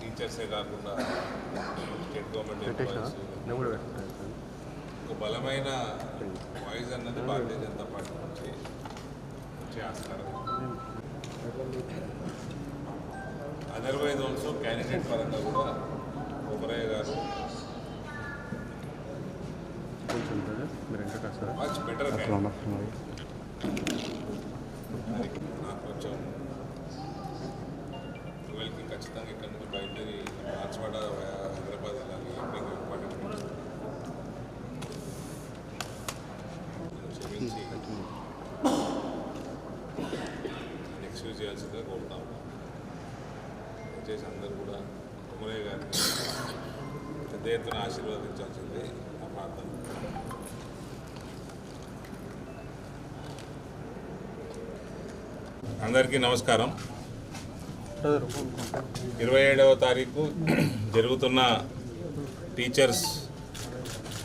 టీచర్సే కాకుండా state government ఒక బలమైన వాయిస్ అన్నది భారతీయ జనతా పార్టీ నుంచి వచ్చే ఆస్కారం అదర్వైజ్ ఆల్సో క్యాండిడేట్ పరంగా కూడా కొమరయ్య గారు మచ్ బెటర్ నాకు కొంచెం ట్వెల్వ్కి ఖచ్చితంగా ఇక్కడ నుంచి బయలుదేరి మార్చివాడ హైదరాబాద్ వెళ్ళాలి. ఎప్పుడు ఇంపార్టెంట్ క్షమించి ఎక్స్క్యూజ్ చేయాల్సిందిగా కోరుతాం. దయచేసి అందరూ కూడా కుమరయ్య గారిని పెద్ద ఎత్తున ఆశీర్వదించాల్సింది ఆ ప్రార్థన. అందరికీ నమస్కారం. ఇరవై ఏడవ తారీఖు జరుగుతున్న టీచర్స్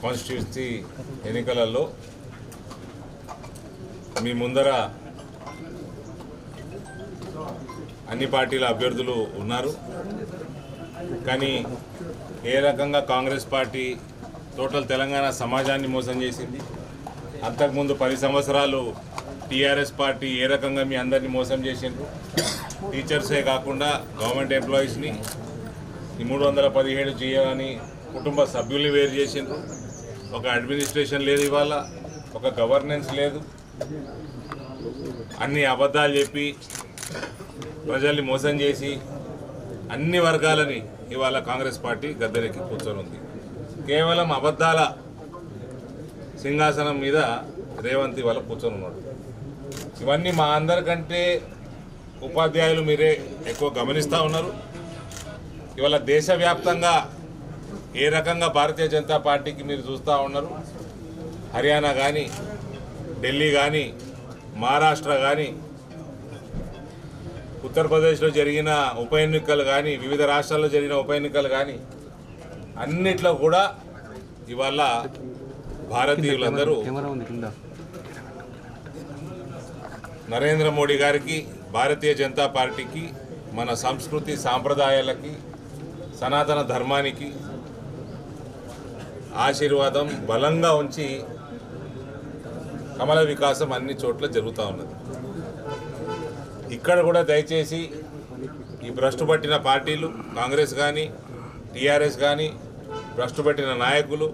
కాన్స్టిట్యూన్సీ ఎన్నికలలో మీ ముందర అన్ని పార్టీల అభ్యర్థులు ఉన్నారు. కానీ ఏ రకంగా కాంగ్రెస్ పార్టీ టోటల్ తెలంగాణ సమాజాన్ని మోసం చేసింది? అంతకుముందు పది సంవత్సరాలు టీఆర్ఎస్ పార్టీ ఏ రకంగా మీ అందరినీ మోసం చేసిండ్రు? టీచర్సే కాకుండా గవర్నమెంట్ ఎంప్లాయీస్ని మూడు వందల పదిహేడు జీవోని కుటుంబ సభ్యుల్ని వేరు చేసిండ్రు. ఒక అడ్మినిస్ట్రేషన్ లేదు ఇవాళ ఒక గవర్నెన్స్ లేదు. అన్ని అబద్ధాలు చెప్పి ప్రజల్ని మోసం చేసి అన్ని వర్గాలని ఇవాళ కాంగ్రెస్ పార్టీ గద్దెనెక్కి కూర్చొని ఉంది కేవలం అబద్ధాల సింహాసనం మీద రేవంత్ ఇవాళ కూర్చొని ఉన్నాడు ఇవన్నీ మా అందరికంటే ఉపాధ్యాయులు మీరే ఎక్కువ గమనిస్తూ ఉన్నారు. ఇవాళ దేశవ్యాప్తంగా ఏ రకంగా భారతీయ జనతా పార్టీకి మీరు చూస్తూ ఉన్నారు? హర్యానా కానీ ఢిల్లీ కానీ మహారాష్ట్ర కానీ ఉత్తరప్రదేశ్లో జరిగిన ఉప ఎన్నికలు కానీ వివిధ రాష్ట్రాల్లో జరిగిన ఉప ఎన్నికలు కానీ అన్నిట్లో కూడా ఇవాళ భారతీయులందరూ నరేంద్ర మోడీ గారికి భారతీయ జనతా పార్టీకి మన సంస్కృతి సాంప్రదాయాలకి సనాతన ధర్మానికి ఆశీర్వాదం బలంగా ఉంచి కమల వికాసం అన్ని చోట్ల జరుగుతూ ఉన్నది. ఇక్కడ కూడా దయచేసి ఈ భ్రష్టు పట్టిన పార్టీలు కాంగ్రెస్ కానీ టీఆర్ఎస్ కానీ భ్రష్టు పట్టిన నాయకులు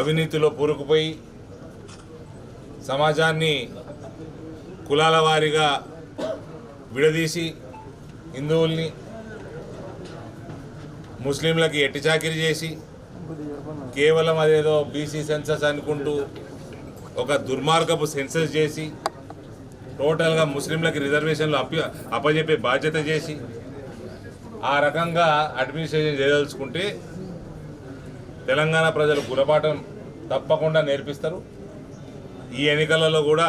అవినీతిలో పూరుకుపోయి సమాజాన్ని కులాల వారీగా విడదీసి హిందువుల్ని ముస్లింలకి ఎట్టి చాకిరి చేసి కేవలం అదేదో బీసీ సెన్సస్ అనుకుంటూ ఒక దుర్మార్గపు సెన్సస్ చేసి టోటల్గా ముస్లింలకి రిజర్వేషన్లు అప్ప అప్పజెప్పే బాధ్యత చేసి ఆ రకంగా అడ్మినిస్ట్రేషన్ చేయదలుచుకుంటే తెలంగాణ ప్రజలు గుణపాఠం తప్పకుండా నేర్పిస్తారు. ఈ ఎన్నికలలో కూడా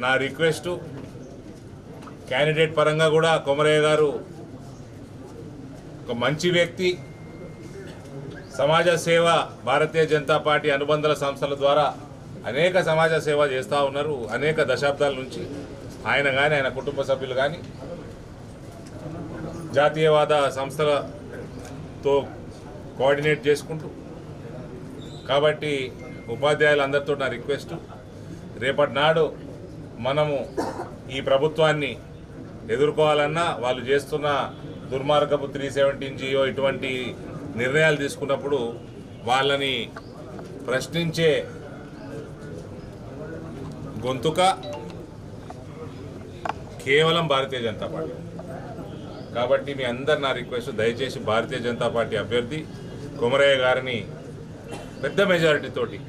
నా రిక్వెస్టు క్యాండిడేట్ పరంగా కూడా కొమరయ్య గారు ఒక మంచి వ్యక్తి. సమాజ సేవ భారతీయ జనతా పార్టీ అనుబంధాల సంస్థల ద్వారా అనేక సమాజ సేవ చేస్తూ ఉన్నారు. అనేక దశాబ్దాల నుంచి ఆయన కానీ ఆయన కుటుంబ సభ్యులు కానీ జాతీయవాద సంస్థలతో కోఆర్డినేట్ చేసుకుంటూ కాబట్టి ఉపాధ్యాయులందరితో నా రిక్వెస్ట్. రేపటి నాడు మనము ఈ ప్రభుత్వాన్ని ఎదుర్కోవాలన్నా వాళ్ళు చేస్తున్న దుర్మార్గపు త్రీ సెవెంటీన్ జియో ఇటువంటి నిర్ణయాలు తీసుకున్నప్పుడు వాళ్ళని ప్రశ్నించే గొంతుక కేవలం భారతీయ జనతా పార్టీ. కాబట్టి మీ అందరు నా రిక్వెస్ట్ దయచేసి భారతీయ జనతా పార్టీ అభ్యర్థి కొమరయ్య గారిని పెద్ద మెజారిటీతోటి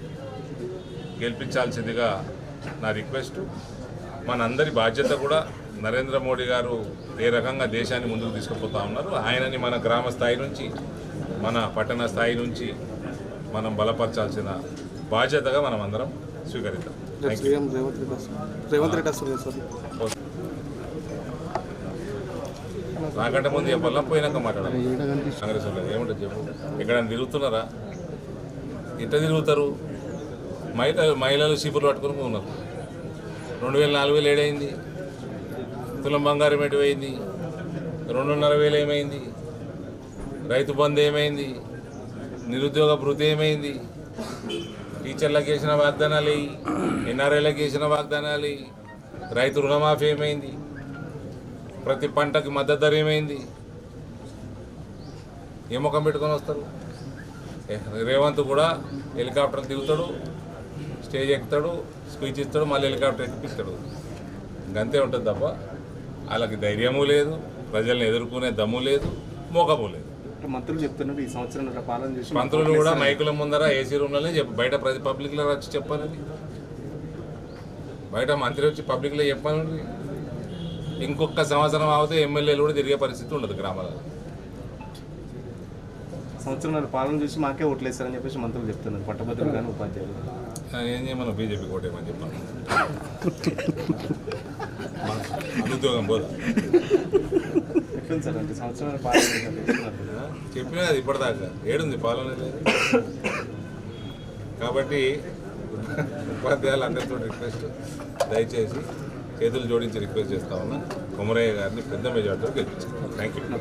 గెలిపించాల్సిందిగా నా రిక్వెస్ట్. మనందరి బాధ్యత కూడా నరేంద్ర మోడీ గారు ఏ రకంగా దేశాన్ని ముందుకు తీసుకుపోతా ఉన్నారు ఆయనని మన గ్రామ స్థాయి నుంచి మన పట్టణ స్థాయి నుంచి మనం బలపరచాల్సిన బాధ్యతగా మనం అందరం స్వీకరిద్దాం నాకంటే ముందు చెప్పాలా? పోయినాక మాట్లాడాలి కాంగ్రెస్ వాళ్ళు ఏముంటుంది చెప్పు? ఇక్కడ తిరుగుతున్నారా? ఇంత తిరుగుతారు? మహిళలు మహిళలు చీపులు పట్టుకుని ఉన్నారు రెండు వేల నాలుగు వేలు ఏడైంది. తులం బంగారం ఎటువైంది రెండున్నర వేలు ఏమైంది? రైతు బంధు ఏమైంది? నిరుద్యోగ భృతి ఏమైంది? టీచర్లకు వేసిన వాగ్దానాలు ఎన్ఆర్ఐలకు వేసిన వాగ్దానాలు రైతు రుణమాఫీ ఏమైంది? ప్రతి పంటకి మద్దతు ధర ఏమైంది? ఏ ముఖం పెట్టుకొని వస్తారు? రేవంత్ కూడా హెలికాప్టర్ దిగుతాడు. స్టేజ్ ఎక్కుతాడు స్పీచ్ ఇస్తాడు మళ్ళీ హెలికాప్టర్ ఎక్కిస్తాడు ఇంకంతే ఉంటుంది తప్ప వాళ్ళకి ధైర్యము లేదు ప్రజల్ని ఎదుర్కొనే దమ్ము లేదు మోకము లేదు. మంత్రులు చెప్తున్నారు ఈ సంవత్సరం పాలన చేసి మంత్రులు కూడా మైకుల ముందర ఏసీ రూమ్లోనే చెప్పు బయట ప్రతి పబ్లిక్లో వచ్చి చెప్పాలని. బయట మంత్రి వచ్చి పబ్లిక్లో చెప్పాలని. ఇంకొక సంవత్సరం అవుతే ఎమ్మెల్యేలు కూడా తిరిగే పరిస్థితి ఉండదు గ్రామాలలో. సంవత్సరం పాలన చూసి మాకే ఓట్లేస్తారని చెప్పేసి మంత్రులు చెప్తున్నారు పట్టభద్రులు కానీ ఉపాధ్యాయులు ఏం చేయమన్నా బీజేపీ కోటేమని చెప్పాను ఉద్యోగం పోదా చెప్పినా అది ఇప్పటిదాకా. ఏడుంది పాలన లేదు కాబట్టి ఉపాధ్యాయులు అందరితో రిక్వెస్ట్ దయచేసి చేతులు జోడించి రిక్వెస్ట్ చేస్తా ఉన్నా. కుమరయ్య గారిని పెద్ద మెజార్టీతో గెలిపించారు థ్యాంక్ యూ